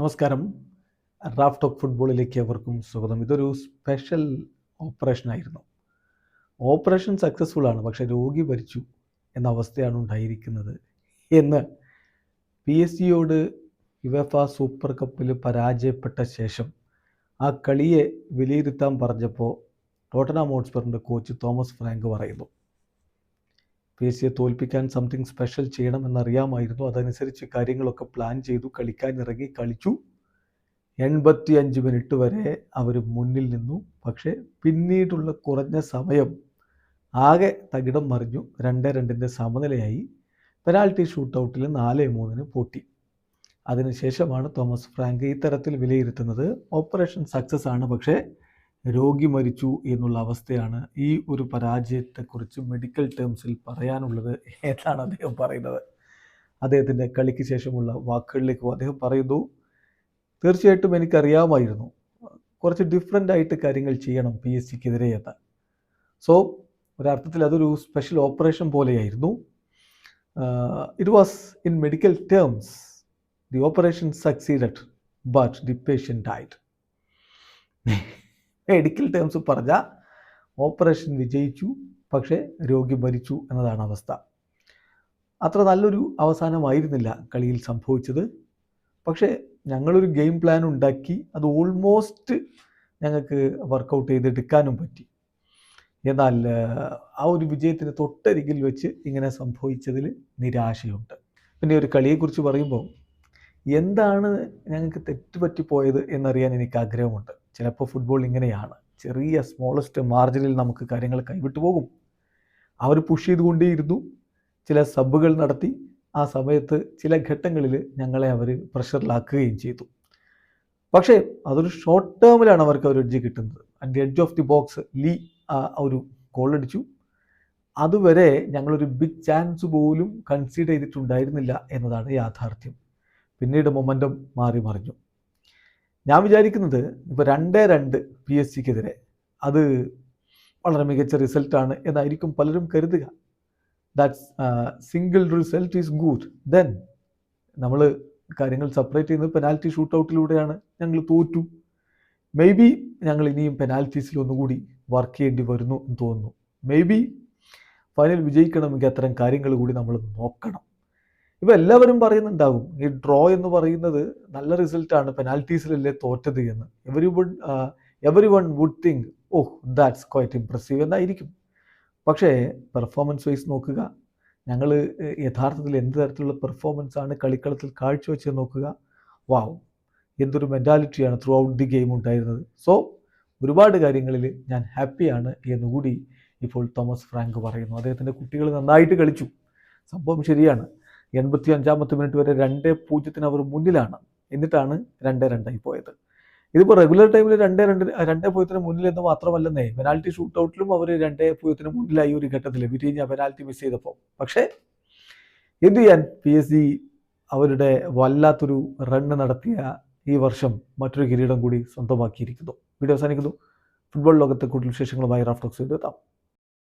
നമസ്കാരം. Raf talk ഫുട്ബോളിലേക്ക് അവർക്കും സ്വാഗതം. ഇതൊരു സ്പെഷ്യൽ ഓപ്പറേഷൻ ആയിരുന്നു. ഓപ്പറേഷൻ സക്സസ്ഫുൾ ആണ് പക്ഷേ രോഗി ഭരിച്ചു എന്ന അവസ്ഥയാണ് ഉണ്ടായിരിക്കുന്നത് എന്ന് പി എസ് ജിയോട് യുവഫ സൂപ്പർ കപ്പിൽ പരാജയപ്പെട്ട ശേഷം ആ കളിയെ വിലയിരുത്താൻ പറഞ്ഞപ്പോൾ ടോട്ടനാം ഹോട്ട്സ്പറിന്റെ കോച്ച് തോമസ് ഫ്രാങ്ക് പറയുന്നു. പി എസ് സിയെ തോൽപ്പിക്കാൻ സംതിങ് സ്പെഷ്യൽ ചെയ്യണമെന്നറിയാമായിരുന്നു. അതനുസരിച്ച് കാര്യങ്ങളൊക്കെ പ്ലാൻ ചെയ്തു കളിക്കാൻ ഇറങ്ങി കളിച്ചു. എൺപത്തി അഞ്ച് മിനിറ്റ് വരെ അവർ മുന്നിൽ നിന്നു. പക്ഷേ പിന്നീടുള്ള കുറഞ്ഞ സമയം ആകെ തകിടം മറിഞ്ഞു. രണ്ട് രണ്ടിന്റെ സമനിലയായി. പെനാൽറ്റി ഷൂട്ടൗട്ടിൽ നാല് മൂന്നിന് പൊട്ടി. അതിനുശേഷമാണ് തോമസ് ഫ്രാങ്ക് ഇത്തരത്തിൽ വിലയിരുത്തുന്നത്. ഓപ്പറേഷൻ സക്സസ് ആണ്. പക്ഷേ രോഗി മരിച്ചു എന്നുള്ള അവസ്ഥയാണ് ഈ ഒരു പരാജയത്തെക്കുറിച്ച് മെഡിക്കൽ ടേംസിൽ പറയാനുള്ളത് എന്നാണ് അദ്ദേഹം പറയുന്നത്. അദ്ദേഹത്തിന്റെ കളിക്ക് ശേഷമുള്ള വാക്കുകളിലേക്ക് അദ്ദേഹം പറയുന്നു തീർച്ചയായിട്ടും എനിക്കറിയാമായിരുന്നു. കുറച്ച് ഡിഫറെന്റ് ആയിട്ട് കാര്യങ്ങൾ ചെയ്യണം പി എസ് സിക്കെതിരെ എന്ന്. സോ ഒരർത്ഥത്തിൽ അതൊരു സ്പെഷ്യൽ ഓപ്പറേഷൻ പോലെയായിരുന്നു. It was in medical terms the operation succeeded but the patient died medical terms പറഞ്ഞ ഓപ്പറേഷൻ വിജയിച്ചു പക്ഷേ രോഗി മരിച്ചു എന്നതാണ് അവസ്ഥ. അത്ര നല്ലൊരു അവസാനമായിരുന്നില്ല കളിയിൽ സംഭവിച്ചത്. പക്ഷേ ഞങ്ങളൊരു ഗെയിം പ്ലാൻ ഉണ്ടാക്കി അത് ഓൾമോസ്റ്റ് ഞങ്ങൾക്ക് വർക്കൗട്ട് ചെയ്തെടുക്കാനും പറ്റി. എന്നാൽ ആ ഒരു വിജയത്തിന് തൊട്ടരികിൽ വെച്ച് ഇങ്ങനെ സംഭവിച്ചതിൽ നിരാശയുണ്ട്. പിന്നെ ഒരു കളിയെക്കുറിച്ച് പറയുമ്പോൾ എന്താണ് ഞങ്ങൾക്ക് തെറ്റുപറ്റിപ്പോയത് എന്നറിയാൻ എനിക്ക് ആഗ്രഹമുണ്ട്. ചിലപ്പോൾ ഫുട്ബോൾ ഇങ്ങനെയാണ്. ചെറിയ സ്മോളസ്റ്റ് മാർജിനിൽ നമുക്ക് കാര്യങ്ങൾ കൈവിട്ടു പോകും. അവർ പുഷ് ചെയ്തുകൊണ്ടേയിരുന്നു. ചില സബ്ബുകൾ നടത്തി. ആ സമയത്ത് ചില ഘട്ടങ്ങളിൽ ഞങ്ങളെ അവർ പ്രഷറിലാക്കുകയും ചെയ്തു. പക്ഷേ അതൊരു ഷോർട്ട് ടേമിലാണ് അവർക്ക് ഒരു എഡ്ജ് കിട്ടുന്നത്. At edge of the box Lee ഒരു ഗോൾ അടിച്ചു. അതുവരെ ഞങ്ങളൊരു ബിഗ് ചാൻസ് പോലും കൺസീഡ് ചെയ്തിട്ടുണ്ടായിരുന്നില്ല എന്നതാണ് യാഥാർത്ഥ്യം. പിന്നീട് മൊമെന്റം മാറി മറിഞ്ഞു. ഞാൻ വിചാരിക്കുന്നത് ഇപ്പോൾ രണ്ടേ രണ്ട് പി എസ് സിക്കെതിരെ അത് വളരെ മികച്ച റിസൾട്ടാണ് എന്നായിരിക്കും പലരും കരുതുക. That's single result is good then നമ്മൾ കാര്യങ്ങൾ സെപ്പറേറ്റ് ചെയ്യുന്നത് പെനാൽറ്റി ഷൂട്ട് ഔട്ടിലൂടെയാണ് ഞങ്ങൾ തോറ്റു. മേ ബി ഞങ്ങൾ ഇനിയും പെനാൽറ്റീസിൽ ഒന്നുകൂടി വർക്ക് ചെയ്യേണ്ടി വരുന്നു എന്ന് തോന്നുന്നു. മേ ബി ഫൈനൽ വിജയിക്കണമെങ്കിൽ അത്തരം കാര്യങ്ങൾ കൂടി നമ്മൾ നോക്കണം. ഇപ്പോൾ എല്ലാവരും പറയുന്നുണ്ടാകും ഈ ഡ്രോ എന്ന് പറയുന്നത് നല്ല റിസൾട്ടാണ് പെനാൽറ്റീസിലല്ലേ തോറ്റത് എന്ന്. Everyone everyone would think oh that's quite impressive എന്നായിരിക്കും. പക്ഷേ പെർഫോമൻസ് വൈസ് നോക്കുക ഞങ്ങൾ യഥാർത്ഥത്തിൽ എന്ത് തരത്തിലുള്ള പെർഫോമൻസ് ആണ് കളിക്കളത്തിൽ കാഴ്ചവെച്ച് നോക്കുക വാവ് എന്തൊരു മെന്റാലിറ്റിയാണ് ത്രൂ ഔട്ട് ദി ഗെയിം ഉണ്ടായിരുന്നത്. സോ ഒരുപാട് കാര്യങ്ങളിൽ ഞാൻ ഹാപ്പിയാണ് എന്നുകൂടി ഇപ്പോൾ തോമസ് ഫ്രാങ്ക് പറയുന്നു. അദ്ദേഹത്തിന്റെ കുട്ടികൾ നന്നായിട്ട് കളിച്ചു. സംഭവം ശരിയാണ്. എൺപത്തി അഞ്ചാമത്തെ മിനിറ്റ് വരെ രണ്ട് പൂജ്യത്തിന് അവർ മുന്നിലാണ്. എന്നിട്ടാണ് രണ്ട് രണ്ടായി പോയത്. ഇതിപ്പോൾ റെഗുലർ ടൈമിൽ രണ്ട് രണ്ട് രണ്ട് പൂജ്യത്തിന് മുന്നിൽ എന്ന് മാത്രമല്ലെന്നേ പെനാൽറ്റി ഷൂട്ട് ഔട്ടിലും അവർ രണ്ട് പൂജ്യത്തിന് മുന്നിലായി ഒരു ഘട്ടത്തിൽ. വിരിഞ്ഞ പെനാൽറ്റി മിസ് ചെയ്തപ്പോൾ പക്ഷേ എന്ത് ചെയ്യാൻ? പി എസ് ജി അവരുടെ വല്ലാത്തൊരു റണ്ണ് നടത്തിയ ഈ വർഷം മറ്റൊരു കിരീടം കൂടി സ്വന്തമാക്കിയിരിക്കുന്നു. വീഡിയോ അവസാനിക്കുന്നു. ഫുട്ബോൾ ലോകത്തെ കൂടുതൽ വിശേഷങ്ങളുമായി റാഫ്റ്റോക്സ് എത്താം.